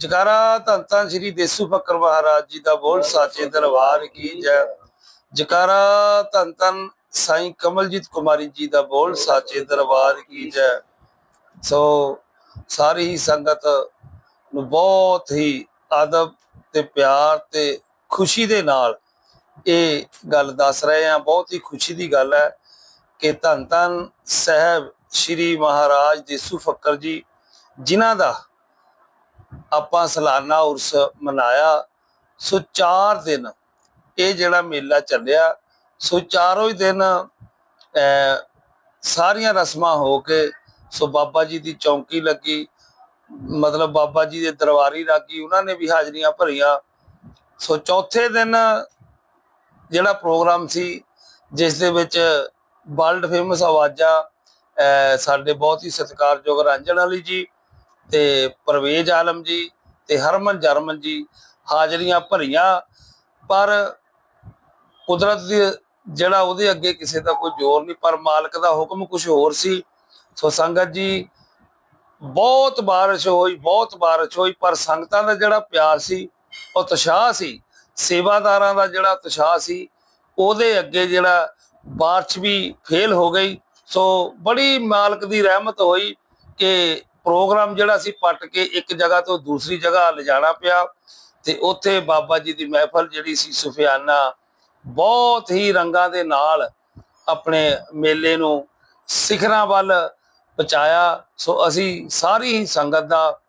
ਜਕਾਰਾ ਧੰਨ ਧੰਨ ਸ੍ਰੀ ਦੇਸੂ ਫਕਰ ਮਹਾਰਾਜ ਜੀ ਦਾ ਬੋਲ ਸਾਚੇ ਦਰਬਾਰ ਕੀ ਜੈ। ਜਕਾਰਾ ਧੰਨ ਧੰਨ ਸਾਈਂ ਕਮਲਜੀਤ ਕੁਮਾਰੀ ਜੀ ਦਾ ਬੋਲ ਸਾਚੇ ਦਰਬਾਰ ਕੀ ਜੈ। ਸੋ ਸਾਰੀ ਹੀ ਸੰਗਤ ਨੂੰ ਬਹੁਤ ਹੀ ਆਦਬ ਤੇ ਪਿਆਰ ਤੇ ਖੁਸ਼ੀ ਦੇ ਨਾਲ ਇਹ ਗੱਲ ਦੱਸ ਰਹੇ ਆ ਬਹੁਤ ਹੀ ਖੁਸ਼ੀ ਦੀ ਗੱਲ ਹੈ ਕਿ ਧੰਨ ਧੰਨ ਸਾਹਿਬ ਸ੍ਰੀ ਮਹਾਰਾਜ ਦੇਸੂ ਫਕਰ ਜੀ, ਜਿਨ੍ਹਾਂ ਦਾ ਆਪਾਂ ਸਾਲਾਨਾ ਉਰਸ ਮਨਾਇਆ ਸੋ 4 ਦਿਨ ਇਹ ਜਿਹੜਾ ਮੇਲਾ ਚੱਲਿਆ ਸੋ ਚਾਰੋਂ ਹੀ ਦਿਨ ਅਹ, ਸਾਰੀਆਂ ਰਸਮਾਂ ਹੋ ਕੇ ਸੋ ਬਾਬਾ ਜੀ ਦੀ ਚੌਂਕੀ ਲੱਗੀ ਮਤਲਬ ਬਾਬਾ ਜੀ ਦੇ ਦਰਬਾਰੀ ਰਾਗੀ ਉਹਨਾਂ ਨੇ ਵੀ ਹਾਜ਼ਰੀਆਂ ਭਰੀਆਂ। ਸੋ ਚੌਥੇ ਦਿਨ ਜਿਹੜਾ ਪ੍ਰੋਗਰਾਮ ਸੀ ਜਿਸ ਦੇ ਵਿੱਚ ਵਰਲਡ ਫੇਮਸ ਆਵਾਜ਼ਾਂ ਅਹ, ਸਾਡੇ ਬਹੁਤ ਹੀ ਸਤਿਕਾਰਯੋਗ ਰੰਜਨ ਵਾਲੀ ਜੀ ਤੇ ਪਰਵੇਜ ਆਲਮ ਜੀ ਤੇ ਹਰਮਨ ਜਰਮਨ ਜੀ ਹਾਜ਼ਰੀਆਂ ਭਰੀਆਂ, ਪਰ ਕੁਦਰਤ ਦੀ ਜਿਹੜਾ ਉਹਦੇ ਅੱਗੇ ਕਿਸੇ ਦਾ ਕੋਈ ਜ਼ੋਰ ਨਹੀਂ, ਪਰ ਮਾਲਕ ਦਾ ਹੁਕਮ ਕੁਝ ਹੋਰ ਸੀ। ਸੋ ਸੰਗਤ ਜੀ, ਬਹੁਤ ਬਾਰਿਸ਼ ਹੋਈ, ਬਹੁਤ ਬਾਰਿਸ਼ ਹੋਈ, ਪਰ ਸੰਗਤਾਂ ਦਾ ਜਿਹੜਾ ਪਿਆਰ ਸੀ, ਉਹ ਉਤਸ਼ਾਹ ਸੀ। ਸੇਵਾਦਾਰਾਂ ਦਾ ਜਿਹੜਾ ਉਤਸ਼ਾਹ ਸੀ, ਉਹਦੇ ਅੱਗੇ ਜਿਹੜਾ ਬਾਰਿਸ਼ ਵੀ ਫੇਲ ਹੋ ਗਈ। ਸੋ ਬੜੀ ਮਾਲਕ ਦੀ ਰਹਿਮਤ ਹੋਈ ਕਿ ਪ੍ਰੋਗਰਾਮ ਜਿਹੜਾ ਸੀ ਪੱਟ ਕੇ ਇੱਕ ਜਗ੍ਹਾ ਤੋਂ ਦੂਸਰੀ ਜਗ੍ਹਾ ਲਿਜਾਣਾ ਪਿਆ ਤੇ ਉੱਥੇ ਬਾਬਾ ਜੀ ਦੀ ਮਹਿਫਲ ਜਿਹੜੀ ਸੀ ਸੁਫਿਆਨਾ ਬਹੁਤ ਹੀ ਰੰਗਾਂ ਦੇ ਨਾਲ ਆਪਣੇ ਮੇਲੇ ਨੂੰ ਸਿਖਰਾਂ ਵੱਲ ਪਹੁੰਚਾਇਆ। ਸੋ ਅਸੀਂ ਸਾਰੀ ਹੀ ਸੰਗਤ ਦਾ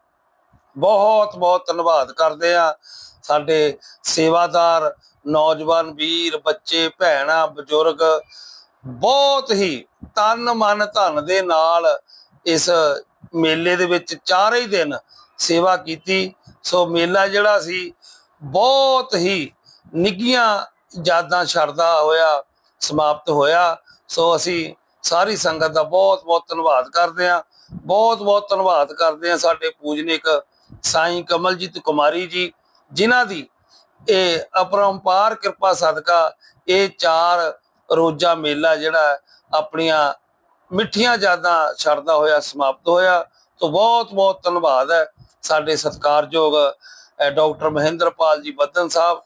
ਬਹੁਤ ਬਹੁਤ ਧੰਨਵਾਦ ਕਰਦੇ ਆ ਸਾਡੇ ਸੇਵਾਦਾਰ, ਨੌਜਵਾਨ, ਵੀਰ, ਬੱਚੇ, ਭੈਣਾਂ, ਬਜ਼ੁਰਗ ਬਹੁਤ ਹੀ ਤਨ, ਮਨ, ਧਨ ਦੇ ਨਾਲ ਇਸ ਮੇਲੇ ਦੇ ਵਿੱਚ ਚਾਰੇ ਹੀ ਦਿਨ ਸੇਵਾ ਕੀਤੀ। ਸੋ ਮੇਲਾ ਜਿਹੜਾ ਸੀ, ਬਹੁਤ ਹੀ ਨਿੱਗੀਆਂ ਯਾਦਾਂ ਛੱਡਦਾ ਹੋਇਆ, ਸਮਾਪਤ ਹੋਇਆ। ਸੋ ਅਸੀਂ ਸਾਰੀ ਸੰਗਤ ਦਾ ਬਹੁਤ ਬਹੁਤ ਧੰਨਵਾਦ ਕਰਦੇ ਹਾਂ। ਬਹੁਤ ਬਹੁਤ ਧੰਨਵਾਦ ਕਰਦੇ ਹਾਂ ਸਾਡੇ ਪੂਜਨਿਕ ਸਾਈਂ ਕਮਲਜੀਤ ਕੁਮਾਰੀ ਜੀ, ਜਿਨ੍ਹਾਂ ਦੀ ਇਹ ਅਪਰੰਪਾਰ ਕਿਰਪਾ ਸਦਕਾ ਇਹ ਚਾਰ ਰੋਜ਼ਾ ਮੇਲਾ ਜਿਹੜਾ ਆਪਣੀਆਂ ਮਿੱਠੀਆਂ ਯਾਦਾਂ ਛੱਡਦਾ ਹੋਇਆ ਸਮਾਪਤ ਹੋਇਆ। ਤੋਂ ਬਹੁਤ ਬਹੁਤ ਧੰਨਵਾਦ ਹੈ ਸਾਡੇ ਸਤਿਕਾਰਯੋਗ ਅਹ, ਡਾਕਟਰ ਮਹਿੰਦਰਪਾਲ ਜੀ ਬੱਦਨ ਸਾਹਿਬ।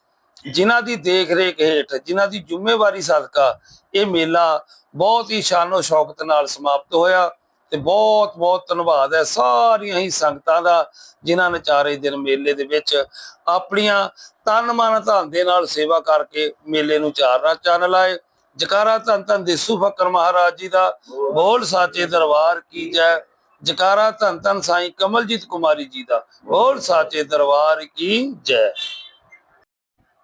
ਜਿਨ੍ਹਾਂ ਦੀ ਦੇਖ ਰੇਖ ਹੇਠ ਜਿਨ੍ਹਾਂ ਦੀ ਜ਼ਿੰਮੇਵਾਰੀ ਸਦਕਾ ਇਹ ਮੇਲਾ ਬਹੁਤ ਹੀ ਸ਼ਾਨੋ ਸ਼ੌਕਤ ਨਾਲ ਸਮਾਪਤ ਹੋਇਆ। ਤੇ ਬਹੁਤ ਬਹੁਤ ਧੰਨਵਾਦ ਹੈ ਸਾਰੀਆਂ ਹੀ ਸੰਗਤਾਂ ਦਾ ਜਿਨ੍ਹਾਂ ਨੇ ਚਾਰੇ ਦਿਨ ਮੇਲੇ ਦੇ ਵਿੱਚ ਆਪਣੀਆਂ ਤਨ ਮਨ ਧਨ ਦੇ ਨਾਲ ਸੇਵਾ ਕਰਕੇ ਮੇਲੇ ਨੂੰ ਚਾਰਨਾ ਚੰਨ ਲਾਏ। ਜਕਾਰਾ ਧੰਨ ਧੰਨ ਦੇਸੂ ਫਕਰ ਮਹਾਰਾਜ ਜੀ ਦਾ ਬੋਲ ਸਾਚੇ ਦਰਬਾਰ ਕੀ ਜੈ। ਜਕਾਰਾ ਧੰਨ ਧੰਨ ਸਾਈਂ ਕਮਲਜੀਤ ਕੁਮਾਰੀ ਜੀ ਦਾ ਬੋਲ ਸਾਚੇ ਦਰਬਾਰ ਕੀ ਜੈ।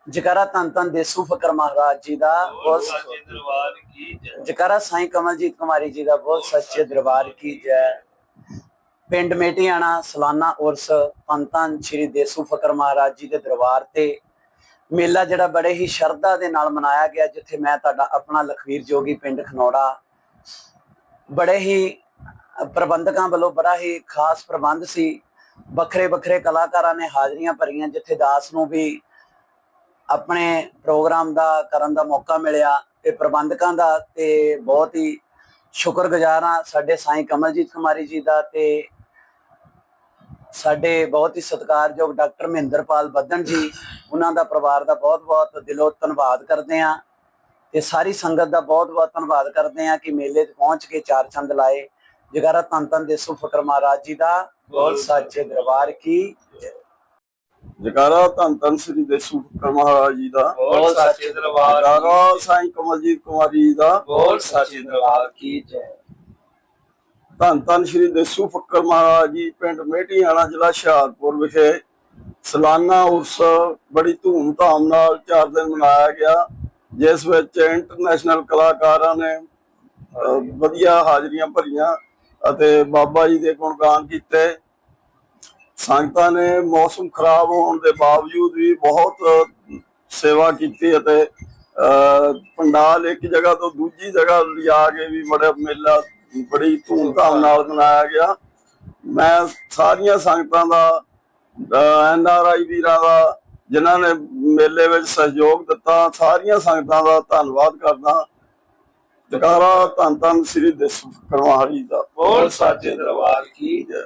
ਜਕਾਰਾ ਧੰਨ ਧੰਨ ਦੇਸੂ ਫਕਰ ਮਹਾਰਾਜ ਜੀ ਦਾ ਬਹੁਤ ਸਾਚੇ ਦਰਬਾਰ ਕੀ ਜੈ। ਜਕਾਰਾ ਸਾਈਂ ਕਮਲਜੀਤ ਕੁਮਾਰੀ ਜੀ ਦਾ ਬਹੁਤ ਸੱਚੇ ਦਰਬਾਰ ਕੀ ਜੈ। ਪਿੰਡ ਮੇਟੀਆਣਾ ਸਾਲਾਨਾ ਉਰਸ ਧੰਨ ਸ੍ਰੀ ਦੇਸੂ ਫਕਰ ਮਹਾਰਾਜ ਜੀ ਦੇ ਦਰਬਾਰ ਤੇ ਮੇਲਾ ਜਿਹੜਾ ਬੜੇ ਹੀ ਸ਼ਰਧਾ ਦੇ ਨਾਲ ਮਨਾਇਆ ਗਿਆ, ਜਿੱਥੇ ਮੈਂ ਤੁਹਾਡਾ ਆਪਣਾ ਲਖਵੀਰ ਜੋਗੀ ਪਿੰਡ ਖਨੌੜਾ ਬੜੇ ਹੀ ਪ੍ਰਬੰਧਕਾਂ ਵੱਲੋਂ ਬੜਾ ਹੀ ਖਾਸ ਪ੍ਰਬੰਧ ਸੀ। ਵੱਖਰੇ ਵੱਖਰੇ ਕਲਾਕਾਰਾਂ ਨੇ ਹਾਜ਼ਰੀਆਂ ਭਰੀਆਂ, ਜਿੱਥੇ ਦਾਸ ਨੂੰ ਵੀ ਆਪਣੇ ਪ੍ਰੋਗਰਾਮ ਦਾ ਕਰਨ ਦਾ ਮੌਕਾ ਮਿਲਿਆ ਤੇ ਪ੍ਰਬੰਧਕਾਂ ਦਾ ਤੇ ਬਹੁਤ ਹੀ ਸ਼ੁਕਰਗੁਜ਼ਾਰ ਹਾਂ ਸਾਡੇ ਸਾਈਂ ਕਮਲਜੀਤ ਕੁਮਾਰੀ ਜੀ ਦਾ ਤੇ ਸਾਡੇ ਬਹੁਤ ਹੀ ਸਤਿਕਾਰਯੋਗ ਡਾਕਟਰ ਮਹਿੰਦਰਪਾਲ ਬੱਦਨ ਜੀ ਉਹਨਾਂ ਦਾ ਪਰਿਵਾਰ ਦਾ ਬਹੁਤ-ਬਹੁਤ ਦਿਲੋਂ ਧੰਨਵਾਦ ਕਰਦੇ ਹਾਂ ਤੇ ਸਾਰੀ ਸੰਗਤ ਦਾ ਬਹੁਤ-ਬਹੁਤ ਧੰਨਵਾਦ ਕਰਦੇ ਹਾਂ ਕਿ ਮੇਲੇ 'ਤੇ ਪਹੁੰਚ ਕੇ ਚਾਰ ਚੰਦ ਲਾਏ। ਜਗਾਰਾ ਧੰਨ ਧੰਨ ਦੇਸੂ ਫਕਰ ਮਹਾਰਾਜ ਜੀ ਦਾ। ਬੋਲ ਸਾਚੇ ਦਰਬਾਰ ਕੀ ਜੈ। ਜਕਾਰਾ ਧੰਨ ਧੰਨ ਸ੍ਰੀ ਦੇਸੂ ਫਕਰ ਮਹਾਰਾਜ ਜੀ ਦਾ। ਬੋਲ ਸਾਚੇ ਦਰਬਾਰ ਜਕਾਰਾ ਸਾਈਂ ਕਮਲਜੀਤ ਕੁਮਾਰੀ ਜੀ ਦਾ। ਬੋਲ ਸਾਚੇ ਦਰਬਾਰ ਕੀ ਜੈ। ਧੰਨ ਧੰਨ ਸ੍ਰੀ ਦੇਸੂ ਫਕਰ ਮਹਾਰਾਜ ਜੀ ਪਿੰਡ ਮੇਟੀਆਣਾ ਜ਼ਿਲ੍ਹਾ ਹੁਸ਼ਿਆਰਪੁਰ ਵਿਖੇ ਸਾਲਾਨਾ ਉਤਸਵ ਬੜੀ ਧੂਮ-ਧਾਮ ਨਾਲ ਚਾਰ ਦਿਨ ਮਨਾਇਆ ਗਿਆ ਜਿਸ ਵਿੱਚ ਇੰਟਰਨੈਸ਼ਨਲ ਕਲਾਕਾਰਾਂ ਨੇ ਵਧੀਆ ਹਾਜ਼ਰੀਆਂ ਭਰੀਆਂ ਅਤੇ ਬਾਬਾ ਜੀ ਦੇ ਗੁਣਗਾਨ ਕੀਤੇ। ਸੰਗਤਾਂ ਨੇ ਮੌਸਮ ਖਰਾਬ ਹੋਣ ਦੇ ਬਾਵਜੂਦ ਵੀ ਬਹੁਤ ਸੇਵਾ ਕੀਤੀ ਅਤੇ ਅਹ, ਪੰਡਾਲ ਇੱਕ ਜਗ੍ਹਾ ਤੋਂ ਦੂਜੀ ਜਗ੍ਹਾ ਲਿਆ ਕੇ ਵੀ ਬੜਾ ਮੇਲਾ ਬੜੀ ਧੂਮ ਧਾਮ ਨਾਲ ਮਨਾਇਆ ਗਿਆ। ਮੈਂ ਸਾਰੀਆਂ ਸੰਗਤਾਂ ਦਾ ਐਨ ਆਰ ਆਈ ਵੀਰਾਂ ਦਾ ਜਿਨ੍ਹਾਂ ਨੇ ਮੇਲੇ ਵਿੱਚ ਸਹਿਯੋਗ ਦਿੱਤਾ ਸਾਰੀਆਂ ਸੰਗਤਾਂ ਦਾ ਧੰਨਵਾਦ ਕਰਦਾ। ਜਕਾਰਾ ਧੰਨ ਧੰਨ ਸ੍ਰੀ ਦੇਸੂ ਕਰਵਾਹਰੀ ਦਾ। ਬੋਲ ਸਾਚੇ ਦਰਬਾਰ ਕੀ? ਜੈ